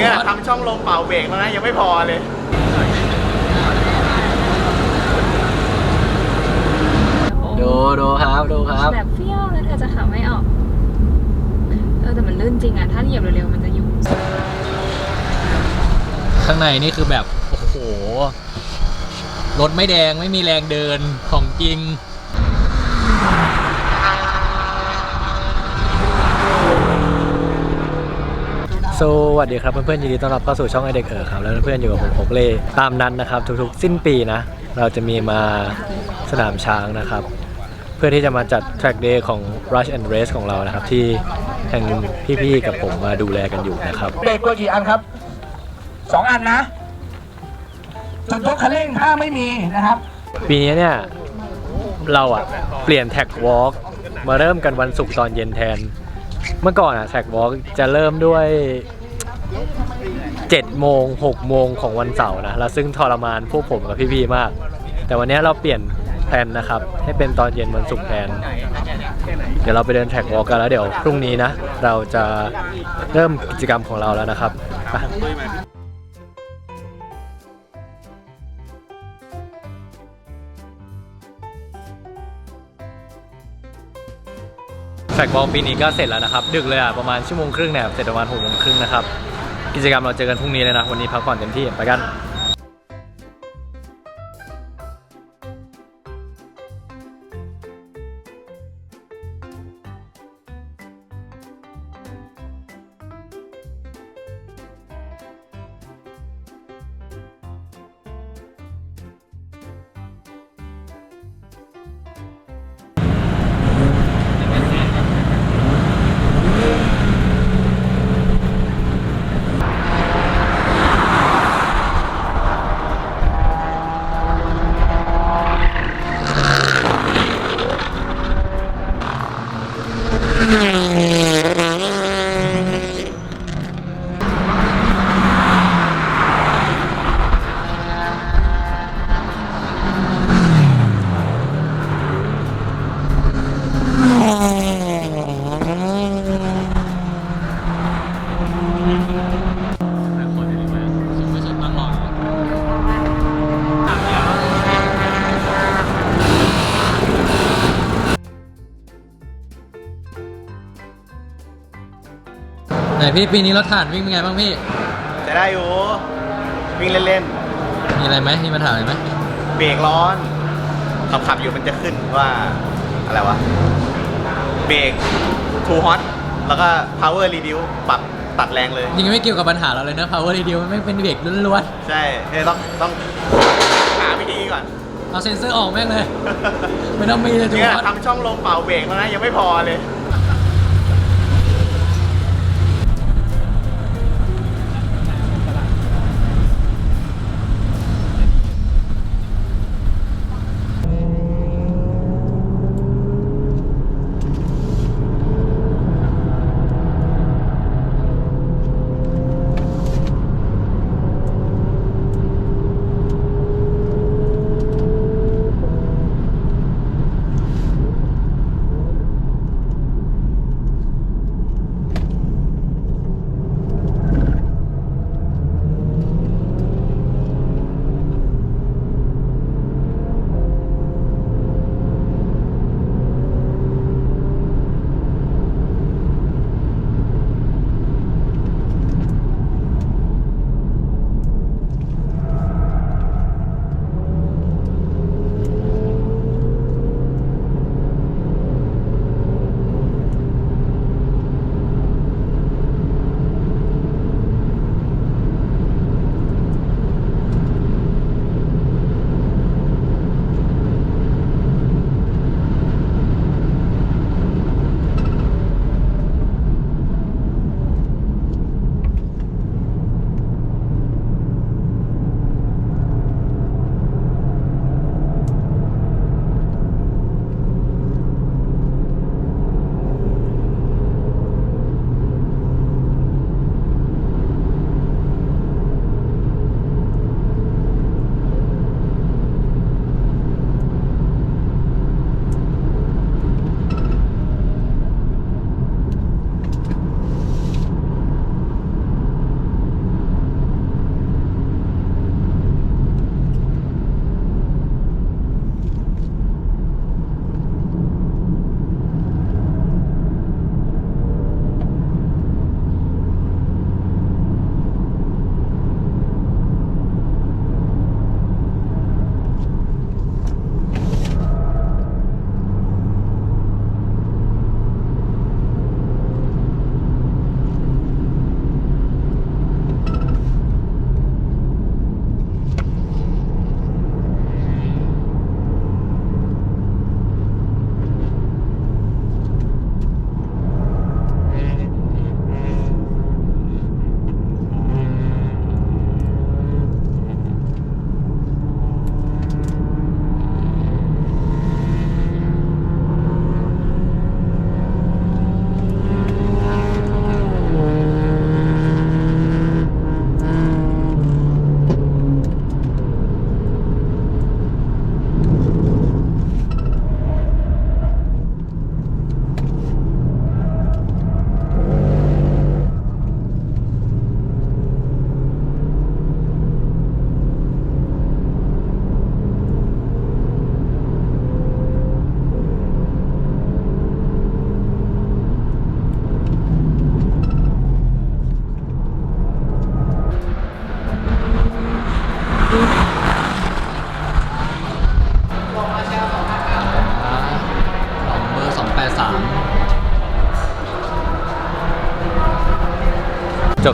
เนี่ยทำช่องลมเป่าเบรกแล้วนะ ยังไม่พอเลย ดูดูครับดูครับ แบบเฟี้ยวแล้วเธอจะขับไม่ออก เออแต่มันลื่นจริงอะ ถ้าเหยียบเร็วๆมันจะอยู่ ข้างในนี่คือแบบ โอ้โห รถไม่แดงไม่มีแรงเดินของจริง สวัสดีครับเพื่อนๆยินดีต้อนรับเข้าสู่ช่องไอเด็กเอ๋อครับแล้วเพื่อนๆอยู่กับผมโอกเล่ตามนั้นนะครับ ทุกๆ สิ้นปีนะ เราจะมีมาสนามช้างนะครับ เพื่อที่จะมาจัด track day ของ Rush and Race ของเรานะครับ ที่ทางพี่ๆกับผมมาดูแลกันอยู่นะครับเบรกกลัวกี่อันครับสองอันนะจุดยกคันเร่งถ้าไม่มีนะครับ ปีนี้เนี่ยเราอะเปลี่ยนแท็กวอล์กมาเริ่มกันวันศุกร์ตอนเย็นแทน เมื่อก่อนอะแท็กวอล์กจะเริ่มด้วย7โมง6โมงของวันเสาร์นะแล้วซึ่งทรมานพวกผมกับพี่ๆมาก แต่วันนี้เราเปลี่ยนแผนนะครับ ให้เป็นตอนเย็นวันศุกร์แทน เดี๋ยวเราไปเดินแท็กวอล์กกันแล้วเดี๋ยวพรุ่งนี้นะ เราจะเริ่มกิจกรรมของเราแล้วนะครับ ฟกบอลปีนี้ก็เสร็จแล้วนะครับ ดึกเลยอะ ประมาณชั่วโมงครึ่งเนี่ย เสร็จประมาณหกโมงครึ่งนะครับ กิจกรรมเราเจอกันพรุ่งนี้เลยนะ วันนี้พักผ่อนเต็มที่ ไปกัน พี่ปีนี้รถถ่านวิ่งเป็นไงบ้างพี่ จะได้อยู่ วิ่งเล่นมีอะไรไหมมีปัญหาอะไรไหมๆ เบรกร้อน ขับขับๆอยู่มันจะขึ้นว่า อะไรวะ เบรก too hot แล้วก็ power reduce ปรับตัดแรงเลย จริงๆไม่เกี่ยวกับปัญหาเราเลยนะ power radio มันไม่เป็นเบรกล้วนใช่เนี่ยต้องต้องหาวิธีก่อนๆเอาเซ็นเซอร์ออกแม่งเลย ไม่ต้องมีเลยทุกเนี่ยคนทำช่องลมเป่าเบรกแล้วนะยังไม่พอเลย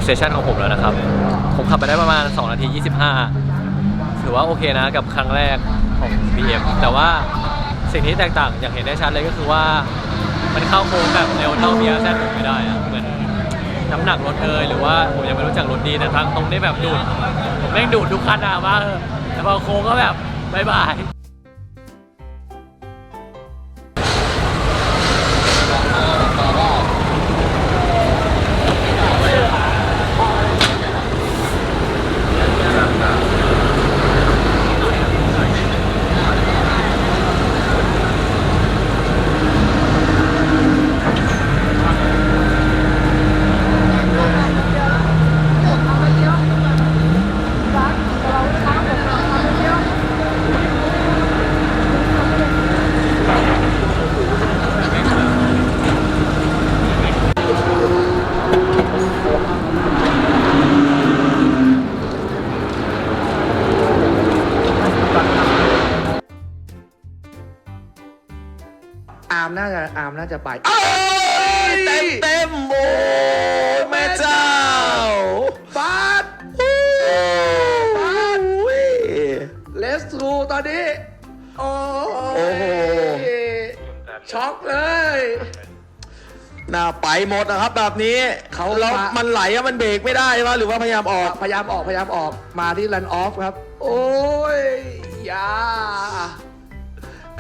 เซสชันของผมแล้วนะครับ ผมขับไปได้ประมาณ 2 นาที 25 ถือว่าโอเคนะกับครั้งแรกของ BM แต่ว่าสิ่งที่แตกต่างอย่างเห็นได้ชัดเลยก็คือว่า มันเข้าโค้งแบบเร็วเท่า BRZ ผมไม่ได้อะเหมือนน้ำหนักรถเอยหรือว่าผมยังไม่รู้จักรถดีแต่ทางตรงนี้แบบดูดผมแม่งดูดทุกคันอะมากเลยแต่พอโค้งก็แบบบายบาย หน้าไปหมดนะครับ แบบนี้เขาแล้วมามันไหลอะมันเบรกไม่ได้วะหรือว่าพยายามออก พยายามออกพยายามออกมาที่รันออฟครับ โอ้ยอยา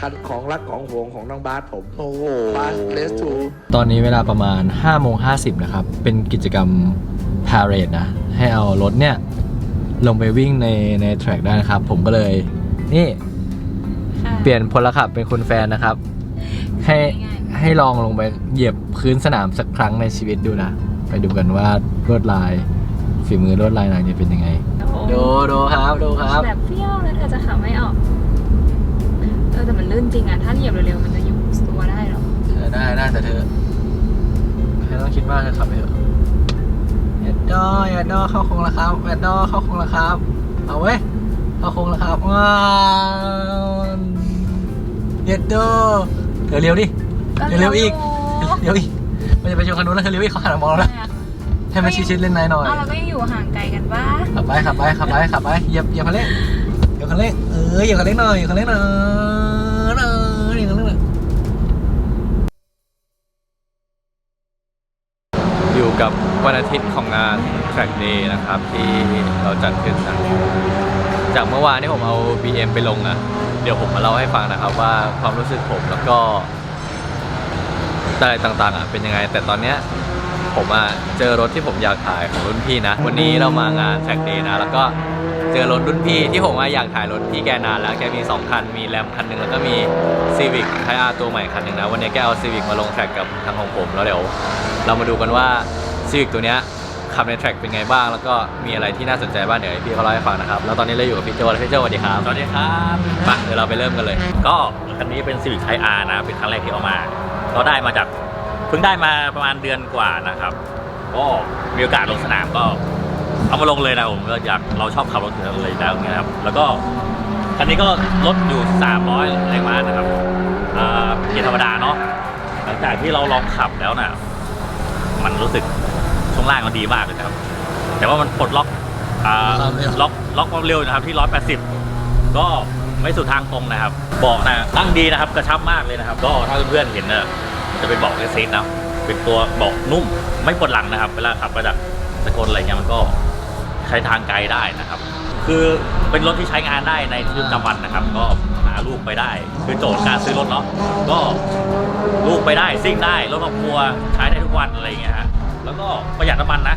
คันของรักของหวงของน้องบาสผม โอ้โหบาสเลสทูตอนนี้เวลาประมาณ5โมง50 นะครับ เป็นกิจกรรม Parade นะ ให้เอารถเนี่ย ลงไปวิ่งในในแทร็กได้นะครับ ผมก็เลย นี่ค่ะเปลี่ยนพลขับเป็นคุณแฟนนะครับ ให้ ให้ลองลงไปเหยียบพื้นสนามสักครั้งในชีวิตดูนะ ไปดูกันว่าลวดลายฝีมือลวดลายนางจะเป็นยังไง ดูดูครับดูครับแบบเปรี้ยวแล้วเธอจะขับไม่ออกเออแต่มันลื่นจริงอะ ถ้าเหยียบเร็วๆมันจะอยู่ตัวได้เหรอเธอได้ได้แต่เธอเธอต้องคิดว่าเธอขับไปเถอะแอดดอแอดดอเข้าโค้งแล้วครับแอดดอเข้าโค้งแล้วครับ เอาเว้ยเข้าโค้งแล้วครับว้าวแอดดอเธอเร็วดิ เร็วๆอีกเร็วอีกมันจะไปชนคันนู้นแล้วเธอเร็วอีกเขาหันมามองแล้วนะให้มันชิดๆเล่นในหน่อยอ้าวเราก็ยังอยู่ห่างไกลกันปะขับไปขับไปขับไปขับไปเหยียบเหยียบคันเร่งเหยียบคันเร่งเออเหยียบคันเร่งหน่อยเหยียบคันเร่งหน่อยเออเหยียบคันเร่งหน่อยอยู่กับวันอาทิตย์ของงาน Track Day นะครับที่เราจัดขึ้นนะจากเมื่อวานที่ผมเอา BM ไปลงนะเดี๋ยวผมมาเล่าให้ฟังนะครับว่าความรู้สึกผมแล้วก็ อะไรต่างๆอะเป็นยังไง แต่ตอนเนี้ยผมอะเจอรถที่ผมอยากถ่ายของรุ่นพี่นะ วันนี้เรามางานแท็กเดย์นะ แล้วก็เจอรถรุ่นพี่ที่ผมอะอยากถ่ายรถพี่แกนานแล้วแกมี 2 คัน มีแรมคันหนึ่งแล้วก็มีซีวิ c ไทอาร์ตัวใหม่คันหนึ่งนะ วันนี้แกเอาซีวิ c มาลงแทร็กกับทางของผมแล้วเดี๋ยวเรามาดูกันว่าซีวิ c ตัวเนี้ยขับในแทร็กเป็นไงบ้าง แล้วก็มีอะไรที่น่าสนใจบ้างเดี๋ยวให้พี่เขาเล่าให้ฟังนะครับ แล้วตอนนี้เราอยู่กับพี่โจแล้วพี่โจสวัสดีครับสวัสดีครับไปเดี๋ยวเราไปเริ่มกันเลย ก็คันนี้เป็น Civic Type R นะ เป็นครั้งแรกที่เอามา ก็ได้มาจากเพิ่งได้มาประมาณเดือนกว่านะครับก็มีโอกาสลงสนามก็เอามาลงเลยนะผมก็อยากเราชอบขับรถอยู่แล้วเลยแล้วอย่างเงี้ยครับแล้วก็คันนี้ก็ลดอยู่ 300แรงม้านะครับอ่าเกียร์ธรรมดาเนาะหลังจากที่เราลองขับแล้วน่ะมันรู้สึกช่วงล่างมันดีมากเลยนะครับ แต่ว่ามันปลดล็อกอ่าความเร็วล็อกล็อกความเร็วนะครับที่ 180 ก็ ไม่สุดทางตรงนะครับเบาะนะตั้งดีนะครับกระชับมากเลยนะครับ ก็ถ้าเพื่อนๆเห็นนะมันจะเป็นเบาะเอซีนะเป็นตัวเบาะนุ่มไม่ปวดหลังนะครับ เวลาขับมาจากสกลอะไรเงี้ยมันก็ใช้ทางไกลได้นะครับ คือเป็นรถที่ใช้งานได้ในชีวิตประจำวันนะครับ ก็หาลูกไปได้ คือโจทย์การซื้อรถเนาะก็ลูกไปได้ซิ่งได้รถครอบครัวใช้ได้ทุกวันอะไรเงี้ยฮะแล้วก็ประหยัดน้ำมันนะ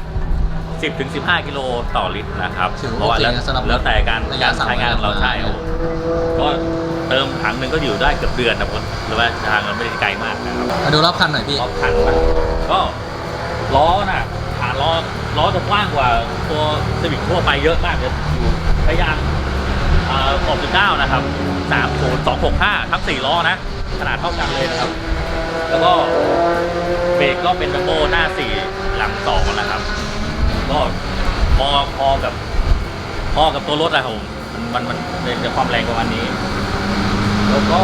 10ถึง15 กิโลต่อลิตรนะครับถือว่าเพราะว่าแล้วโอเคนะสำหรับแล้วแต่การระยะการใช้งานของเรา300ใช่ครับก็เติมถังหนึ่งก็อยู่ได้เกือบเดือนนะครับหรือว่าทางมันไม่ได้ไกลมากนะครับ มาดูรอบคันหน่อยพี่ รอบคันนะก็ล้อน่ะฐานล้อล้อจะกว้างกว่าตัวสวิกทั่วไปเยอะมากเลยอยู่พยางอ่า69 นะครับ30265ทั้ง4ล้อนะ ขนาดเท่ากันเลยนะครับ แล้วก็เบรกก็เป็นดัมโบหน้า4หลัง2นะครับ ก็พอพอกับพอกับตัวรถอะครับผมมันมันมันเป็นความแรงประมาณนี้ แล้วก็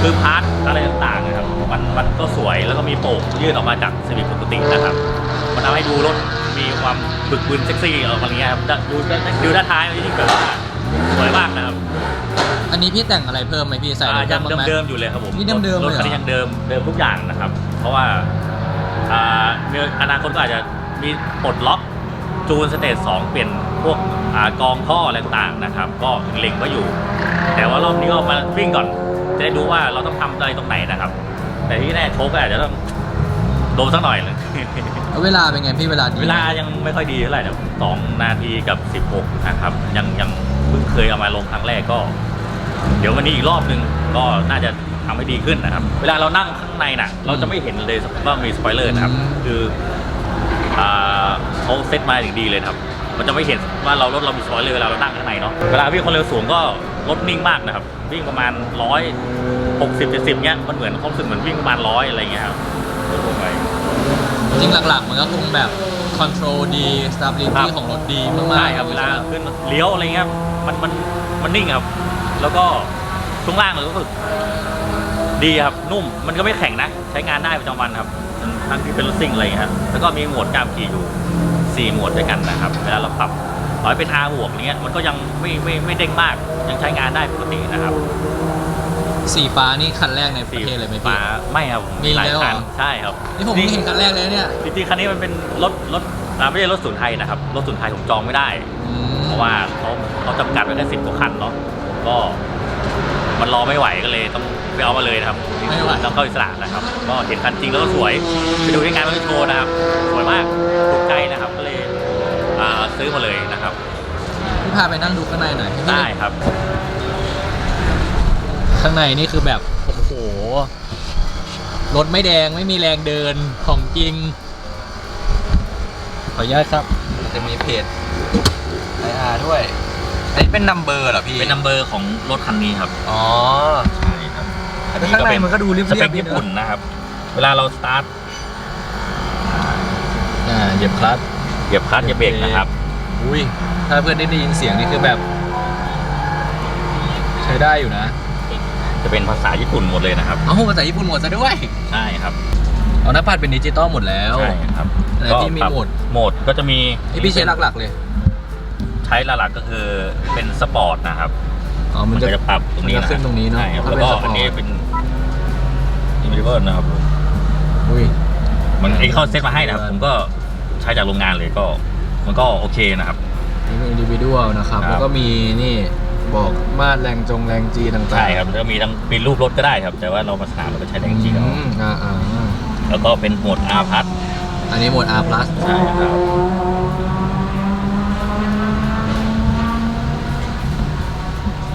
คือพาร์ทอะไรต่างๆนะครับมันมันก็สวยแล้วก็มีโป่งยื่นออกมาจากสวิตปกตินะครับ มันทำให้ดูรถมีความบึกบึนเซ็กซี่ออกมาอย่างเงี้ยครับดูดูด้านท้ายมันยิ่งแบบว่าสวยมากนะครับอันนี้พี่แต่งอะไรเพิ่มไหมพี่ใส่อ่าอะไรยัเพิ่งมบ้างไหมเดิมๆอยู่เลยครับผมนี่เดิมๆรถเลยเหรอ คันนี้ยังเดิมเดิมทุกอย่างนะครับ เพราะว่าอ่ามีอนาคตก็อาจจะ มีปลดล็อกจูนสเตจสองเปลี่ยนพวกอ่ากองท่ออะไรต่างๆนะครับ ก็เล็งไว้อยู่ แต่ว่ารอบนี้ก็มาวิ่งก่อน จะได้ดูว่าเราต้องทำอะไรตรงไหนนะครับ แต่ที่แน่โชคก็อาจจะต้องโดนสักหน่อยเลยแล้วเวลาเป็นไงพี่เวลาดีเวลายังไม่ค่อยดีเท่าไหร่นะสองนาทีกับสิบหกนะครับ ยังยังเพิ่งเคยเอามาลงครั้งแรกก็ เดี๋ยววันนี้อีกรอบนึงก็น่าจะทำให้ดีขึ้นนะครับ เวลาเรานั่งข้างในน่ะ เราจะไม่เห็นเลยว่ามีสปอยเลอร์นะครับ คืออ่า เขาเซตมาอย่างดีเลยนะครับ มันจะไม่เห็นว่าเรารถเรามีสปอยเลอร์เวลาเรานั่งข้างในเนาะ เวลาวิ่งความเร็วสูงก็รถนิ่งมากนะครับ วิ่งประมาณร้อยหกสิบเจ็ดสิบเนี้ยมันเหมือนความรู้สึกเหมือนวิ่งประมาณร้อยอะไรเงี้ยครับรถลงไปจริงหลักๆ มันก็คงแบบคอนโทรลดีครั stability บของรถดีมากๆใช่ครับเวลาขึ้นเลี้ยวอะไรเงี้ยมันมันมันนิ่งครับ แล้วก็ช่วงล่างเรารู้สึกดีครับนุ่มมันก็ไม่แข็งนะ ใช้งานได้ประจำวันครับ ทั้งที่เป็นรถซิ่งอะไรเงี้ยครับแล้วก็มีโหมดการขี่อยู่สี่โหมดด้วยกันนะครับ เวลาเราปรับร้อยเป็น R บวกเนี้ยมันก็ยังไม่ไม่ไม่เด้งมาก ยังใช้งานได้ปกตินะครับสีฟ้านี่คันแรกในประเทศเลยไหมพี่ ฟ้าไม่ครับมีหลายแล้วเหรอ คันใช่ครับ นี่ผมเพิ่งเห็นคันแรกเลยเนี่ยจริงๆ คันนี้มันเป็นรถรถอ่าไม่ใช่รถศูนย์ไทยนะครับ รถศูนย์ไทยผมจองไม่ได้ อืมเพราะว่าเขาเขาจำกัดไว้แค่สิบกว่าคันเนาะก็มันรอไม่ไหวก็เลยต้อง ไปเอามาเลยนะครับไม่ไหว ต้องเข้าอิสระนะครับ ก็เห็นคันจริงแล้วก็สวย ไปดูที่งานมันโชว์นะครับ สวยมากถูกใจนะครับ ก็เลยอ่าซื้อมาเลยนะครับ พี่พาไปนั่งดูข้างในหน่อยได้ครับ ข้างในนี่คือแบบโอ้โหรถไม่แดงไม่มีแรงเดินของจริง ขออนุญาตครับจะมีเพจไออาร์ด้วย อันนี้เป็นนัมเบอร์เหรอพี่เป็นนัมเบอร์ของรถคันนี้ครับ อ๋อ ใช่ครับแต่ข้างในมันก็ดูเรียบๆสเปคดีนะญี่ปุ่นนะครับ เวลาเราสตาร์ทอ่าเหยียบคลัตช์เหยียบคลัตช์เหยียบเบรกนะครับ อุ้ยถ้าเพื่อนได้ได้ยินเสียงนี่คือแบบ ใช้ได้อยู่นะจะเป็นภาษาญี่ปุ่นหมดเลยนะครับ เอ้าภาษาญี่ปุ่นหมดซะด้วย ใช่ครับ เอาหน้าปัดเป็นดิจิตอลหมดแล้ว ใช่ครับแต่ที่มีปรับโหมด โหมดก็จะมีที่พี่ใช้หลักๆเลย ใช้หลักๆก็คือเป็นสปอร์ตนะครับ อ๋อ มันมันจะก็จะปรับตรงนี้มันจะขึ้นตรงนี้เนอะใช่ครับถ้าแล้วเป็นก็สปอร์ตอันนี้เป็น อินดิเวอร์นะครับอุ้ย มันไอ้เข้าเซตมาให้นะครับ ผมก็ใช้จากโรงงานเลยก็มันก็โอเคนะครับ นี่เป็นอินดิวิดวลนะครับ ครับ แล้วก็มีนี่บอกมาตรแรงจงแรงจีต่างๆใช่ครับแล้วก็มีทั้งมีรูปรถก็ได้ครับ แต่ว่าเรามาสนามเราก็ใช้แรงจริงอืมอ่าอ่าอ่าแล้วก็เป็นโหมด R พัทอันนี้โหมด R plus ใช่ครับ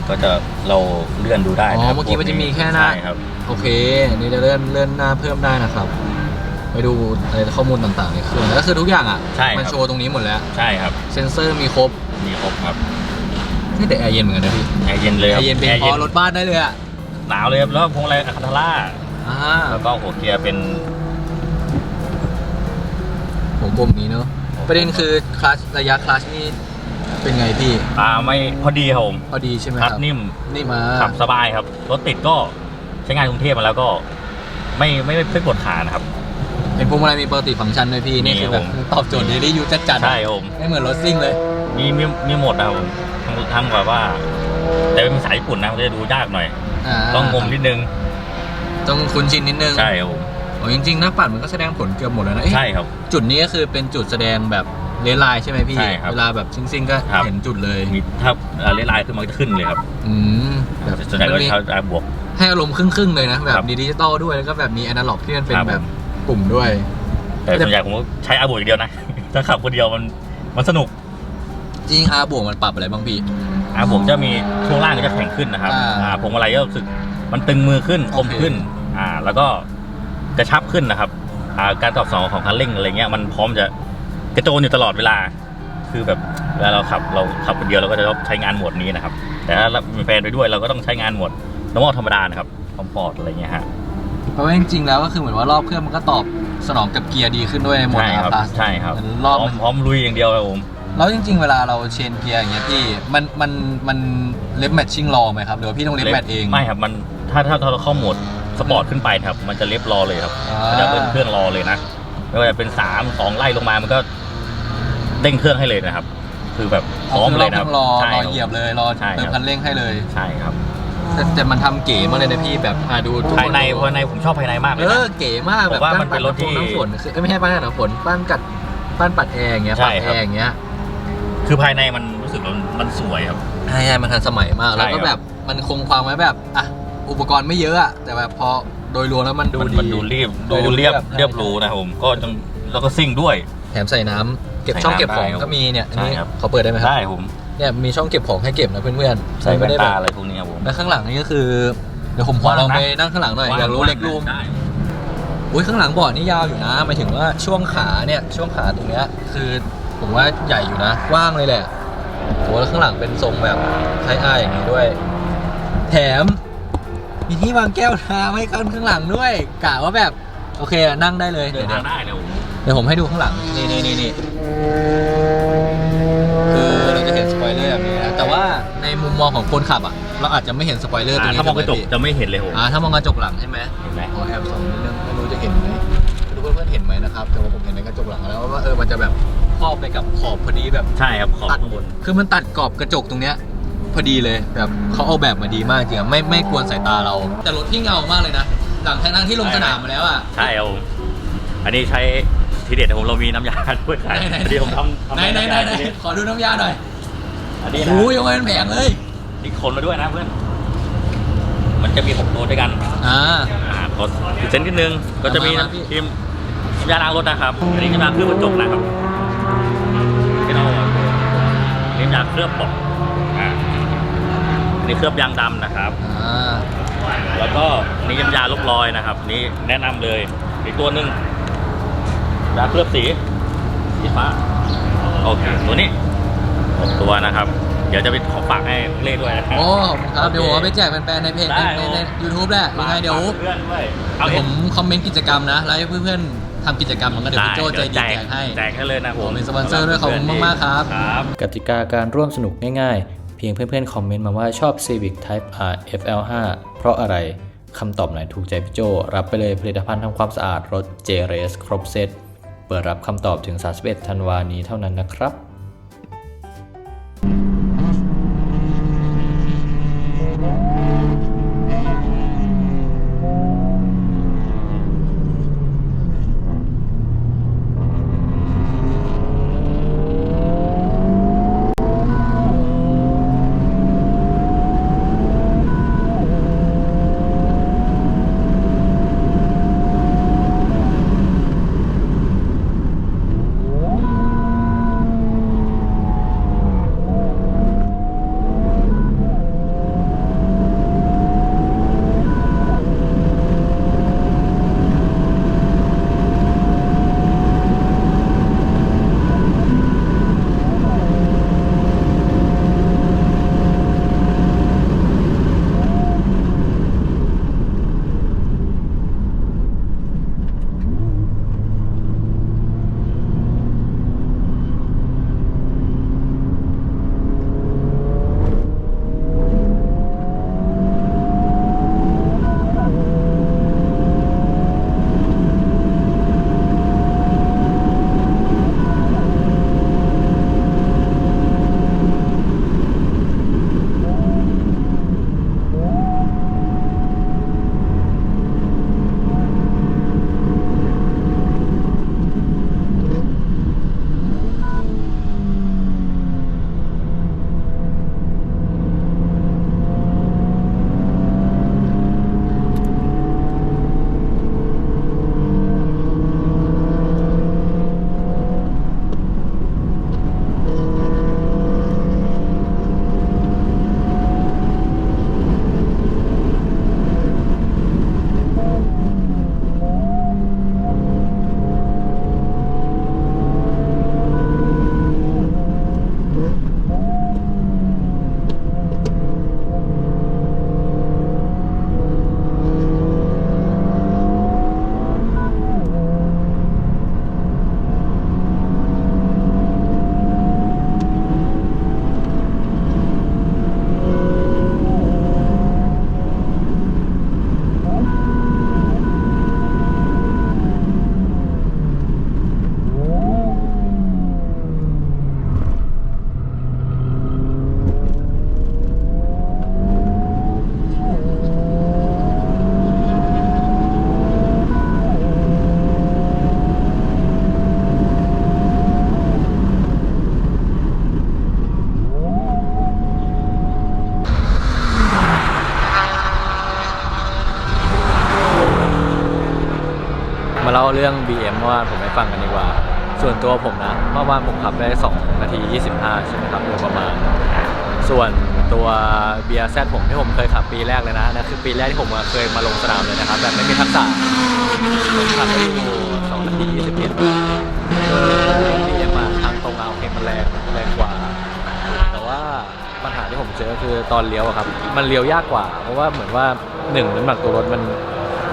ก็จะเราเลื่อนดูได้อ๋นะอครับเมื่อกี้มันจะมีแค่หน้า ใช่ครับ โอเคนี่จะเลื่อนเลื่อนหน้าเพิ่มได้นะครับ ไปดูอะไรข้อมูลต่างๆในเครื่องแล้วก็คือทุกอย่างอะ ใช่ครับ มันโชว์ตรงนี้หมดแล้ว ใช่ครับเซนเซอร์มีครบมีครบครับนี่แต่แอร์เย็นเหมือนกันนะพี่แอร์เย็นเลยแอครับร์เย็นเป็นแอร์พอรถบ้านได้เลยอะหนาวเลยครับแล้วพวงมาลัยอะคันธาร่าอ่าแล้วก็หัวเกียร์เป็น ผมกลมนี้เนอะประเด็นคือคลัชระยะคลัชนี่ เป็นไงพี่อ่าไม่พอดีครับผมพอดีใช่ไหมคครัรับบนิ่มนี่มาขับสบายครับรถติดก็ใช้งานกรุงเทพมาแล้วก็ ไม่ไม่ไม่ไม่ปวดขานะครับเป็นพวงมาลัยมีปกติฟังก์ชันด้วยพี่นี่มีคือแบบผมตอบโจทย์เดลี่ยูจัดจัดๆใช่ครับผมไม่เหมือนรถซิ่งเลยมีมีมีหมดนะครับผมทั้งทั้งแบบว่า แต่เป็นภาษาญี่ปุ่นนะมันจะดูยากหน่อยาต้องงมนิดนึงต้องคุ้นชินนิดนึงใช่ครับผมโอ้จริงๆหน้าปัดมันก็แสดงผลเกือบหมดแล้วนะเอ๊ะใช่ครับ จุดนี้ก็คือเป็นจุดแสดงแบบ เลนไลน์ใช่ไหมพี่ ใช่ครับเวลาแบบซิ่งๆก็ครับ เห็นจุดเลยมีถ้าเอ่อเลนไลน์ขึ้นมันก็จะขึ้นเลยครับอืมแบบส่วนใหญ่ก็มันมีใช้อาบวก ให้อารมณ์ครึ่งๆเลยนะ แบบครับมีดิจิตอลด้วยแล้วก็แบบมีแอนาล็อกที่มันเป็นครับ แบบปุ่มด้วย แต่ส่วนใหญ่ผมก็ใช้อาบวกอย่างเดียวนะ ถ้าขับคนเดียวมันมันสนุกจริง R บวกมันปรับอะไรบ้างพี่ อาผมจะมีช่วงล่างก็จะแข็งขึ้นนะครับอ่าอ่าผมอะไรก็รู้สึกมันตึงมือขึ้นคมโอเคขึ้นอ่าแล้วก็กระชับขึ้นนะครับอ่าการตอบสนองของคันเร่งอะไรเงี้ยมันพร้อมจะ กระโจนอยู่ตลอดเวลา คือแบบเวลาเราขับเราขับคนเดียวเราก็จะใช้งานโหมดนี้นะครับ แต่ถ้าเรามีแฟนไปด้วยเราก็ต้องใช้งานโหมด normal ธรรมดานะครับคอมฟอร์ตอะไรเงี้ยฮะเพราะว่าจริงๆแล้วก็คือเหมือนว่ารอบเครื่องมันก็ตอบสนองกับเกียร์ดีขึ้นด้วยในโหมดใช่ R ครับ plus ใช่ครับมันพรร้ออบมมัน พร้อมลุยอย่างเดียวครับผม แล้วจริงๆ เวลาเราเชนเกียร์อย่างเงี้ยพี่ มันมันมันเล็บแมทชิ่งรอไหมครับหรือว่าพี่ต้องเล็บแมทเอง ไม่ครับมันถ้าถ้าถ้าเราเข้าโหมดสปอร์ตขึ้นไปนะครับ มันจะเล็บรอเลยครับอ่ามันจะเป็นเครื่องรอเลยนะไม่ว่าจะเป็นสามสองไล่ลงมามันก็ เด้งเครื่องให้เลยนะครับ คือแบบพร้อมเลยนะครับรอใช่รอคบเหยียบเลยรอใช่เติมครับคันเร่งให้เลย ใช่ครับแต่แต่มันทำเก๋มากเลยนะพี่แบบอ่าดูทุกคภายในดูภายในผมชอบภายในมากเลยเอนะ อเก๋มากแบบผมว่ามันเป็นรถที่บ้าปัดน้ำฝนคือเอ้ยไม่ใช่บ้านน้ำฝนบ้านกัดบ้านปัดแอร์อย่างเงี้ยใช่ปัดคแอรับ ร์อย่างเงี้ยคือภายในมันรู้สึกว่ามันสวยครับ ใช่ใช่มันทันสมัยมาก แล้วก็ใช่ครับ แบบมันคงความไว้แบบอะอุปกรณ์ไม่เยอะอะแต่แบบพอโดยรวมแล้วมันดูมันดี มันดูเรียบดูดูเรียบเรียบเรียบหรูนะครับผมก็ต้องแล้วก็ซิ่งด้วย แถมใส่น้ำเก็บใส่ช่องน้ำเก็บของได้ครับก็มีเนี่ยอันนี้ใช่ครับเขาเปิดได้ไหมครับได้ผมเนี่ยมีช่องเก็บของให้เก็บนะเพื่อนๆใส่แว่ไม่นได้ตาแบบอะไรพวกนี้ครับผมแล้วข้างหลังนี่ก็คือเดี๋ยวผมขอลองไปนั่งข้างหลังหน่อยอยากรู้เล็กรูมได้อุ้ยข้างหลังเบาะนี่ยาวอยู่นะหมายถึงว่าช่วงขาเนี่ยช่วงขาตรงเนี้ยคือผมว่าใหญ่อยู่นะกว้างเลยแหละโอ้แล้วข้างหลังเป็นทรงแบบไทยอาอย่างนี้ด้วย แถมมีที่วางแก้วน้ำให้ข้างข้างหลังด้วยกะว่าแบบโอเคอะนั่งได้เลยเดิเดี๋ยนวทางได้เลยผม เดี๋ยวผมให้ดูข้างหลัง นี่นี่นี่นี่คือเราจะเห็นสปอยเลอร์แบบนี้นะแต่ว่าในมุมมองของคนขับอะ เราอาจจะไม่เห็นสปอยเลอร์ตรงอ่านี้ถ้ามองกระจกถูไหมพี่จะไม่เห็นเลยผมอ่าถ้ามองกระจกหลังใช่ไหมเห็นไหมขอแอบส่องนิดนึงไม่รู้จะเห็นไหมไม่รู้เพื่อนๆเห็นไหมนะครับแต่ว่าผมเห็นในกระจกหลังแล้วว่าเออมันจะแบบครอบไปกับขอบพอดีแบบใช่ครับขอบตัดข้างบนคือมันตัดกรอบกระจกตรงเนี้ยพอดีเลยแบบเขาเอาแบบมาดีมากจริงๆไม่ไม่กวนสายตาเรา แต่รถพี่เงามากเลยนะหลังทั้งๆที่ลงสนามมาแล้วอะใช่ครับผมอันนี้ใช้ ทีเด็ดของผมเรามีน้ำยาด้วยขายไหนพอดีผมทำทำไหนไหนไหนไหนอันนี้ขอดูน้ำยาหน่อยอันนี้นะโอ้ยยังไม่เป็นแผงเลยอีกคนมาด้วยนะเพื่อน มันจะมีหกตัวด้วยกัน อ่า อ่าขอพรีเซนต์นิดนึงก็จะมีมามาพี่ทีมน้ำยาล้างรถนะครับ อันนี้น้ำยาเคลือบกระจกนะครับที่เราน้ำยาเคลือบเบาะอ่าอันนี้เคลือบยางดำนะครับ อ่า แล้วก็อันนี้น้ำยาลบรอยนะครับนี่แนะนำเลยอีกตัวหนึ่ง ยาเคลือบสีสีฟ้าโอเคตัวนี้หกตัวนะครับ เดี๋ยวจะไปขอฝากให้เล่ด้วยนะครับ โอ้ครับเดี๋ยวผมเอาไปแจกแฟนๆในเพจได้ ในในยูทูบแหละยังไงเดี๋ยวฝากเพื่อนด้วยเอาเดี๋ยวเอผมคอมเมนต์กิจกรรมนะแล้วให้เพื่อนๆทำกิจกรรมมันก็เดี๋ยวพี่โจใจดีแจกให้ แจกให้เลยนะผมเป็นสปอนเซอร์ด้วยขอบคุณมากๆครับ ครับ กติกาการร่วมสนุกง่ายๆ เพียงเพื่อนๆ คอมเมนต์มาว่าชอบ Civic Type R FL5 เพราะอะไร คำตอบไหนถูกใจพี่โจ รับไปเลยผลิตภัณฑ์ทำความสะอาดรถ JRS ครบเซต เปิดรับคำตอบถึง 31 ธันวานี้เท่านั้นนะครับ BM เมื่อง B M ว่าผมไม่ฟังกันดีกว่า ส่วนตัวผมนะเมื่อวานผมขับได้ 2 นาที 25 ใช่ไหมครับโดยประมาณ ส่วนตัว BRZ ผมที่ผมเคยขับปีแรกเลยนะนั่นคือปีแรกที่ผมเคยมาลงสนามเลยนะครับแบบไม่มีทักษะผมขับได้อยู่2นาที21เออ BM อะทางตรงเอาโอเคมันแรงแรงกว่า แต่ว่าปัญหาที่ผมเจอคือตอนเลี้ยวอะครับ มันเลี้ยวยากกว่า เพราะว่าเหมือนว่าหนึ่งน้ำหนักตัวรถมัน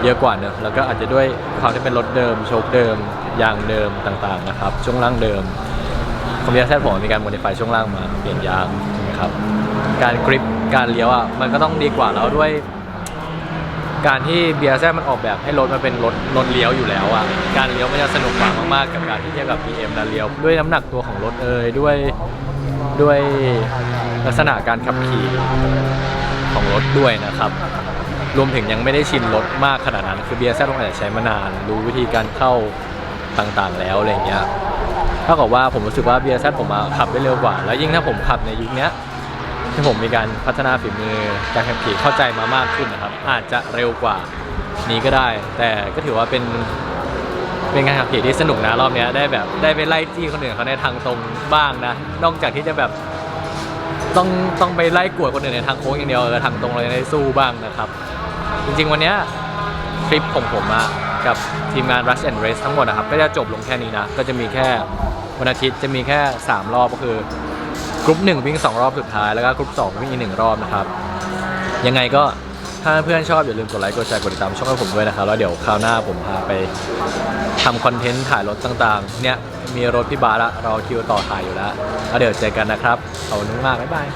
เยอะกว่าเนอะแล้วก็อาจจะด้วยความที่เป็นรถเดิมโชคเดิมยางเดิมต่างๆนะครับช่วงล่างเดิมคอมพิวเตอร์ผมมีการโมดิฟายช่วงล่างมาเปลี่ยนยางนะครับการกริปการเลี้ยวอะมันก็ต้องดีกว่าแล้วด้วย การที่ BRZ มันออกแบบให้รถมันเป็นรถรถเลี้ยวอยู่แล้วอะการเลี้ยวมันจะสนุกกว่ามากๆ กับการที่เทียบกับ BM แล้วเลี้ยว ด้วยน้ำหนักตัวของรถเอ่ยด้วยด้วยลักษณะการขับขี่ของรถด้วยนะครับ รวมถึงยังไม่ได้ชินรถมากขนาดนั้น คือ BRZ ต้องอาจจะใช้มานาน รู้วิธีการเข้าต่างๆแล้วอะไรเงี้ยเท่ากับว่าผมรู้สึกว่า BRZ ผมอะขับได้เร็วกว่า แล้วยิ่งถ้าผมขับในยุคนี้ที่ผมมีการพัฒนาฝีมือการขับขี่เข้าใจมามากขึ้นนะครับ อาจจะเร็วกว่านี้ก็ได้ แต่ก็ถือว่าเป็นเป็นการขับขี่ที่สนุกนะรอบนี้ได้แบบได้ไปไล่จี้คนอื่นเขาในทางตรงบ้างนะ นอกจากที่จะแบบต้องต้องไปไล่กวดคนอื่นในทางโค้งอย่างเดียวเออทางตรงเรายังได้สู้บ้างนะครับ จริงๆ วันเนี้ยทริปของผมอะกับทีมงาน Rush and Race ทั้งหมดนะครับก็จะจบลงแค่นี้นะ ก็จะมีแค่วันอาทิตย์จะมีแค่ 3 รอบก็คือกรุ๊ปหนึ่งวิ่ง 2 รอบสุดท้าย แล้วก็กรุ๊ป2วิ่งอีกหนึ่งรอบนะครับ ยังไงก็ถ้าเพื่อนชอบอย่าลืมกดไลค์กดแชร์กดติดตามช่องให้ผมด้วยนะครับ แล้วเดี๋ยวคราวหน้าผมพาไปทำคอนเทนต์ถ่ายรถต่างๆ เนี่ยมีรถพี่บาสละรอคิวต่อถ่ายอยู่แล้วแล้วเดี๋ยวเจอกันนะครับขอบคุณมากบ๊ายบาย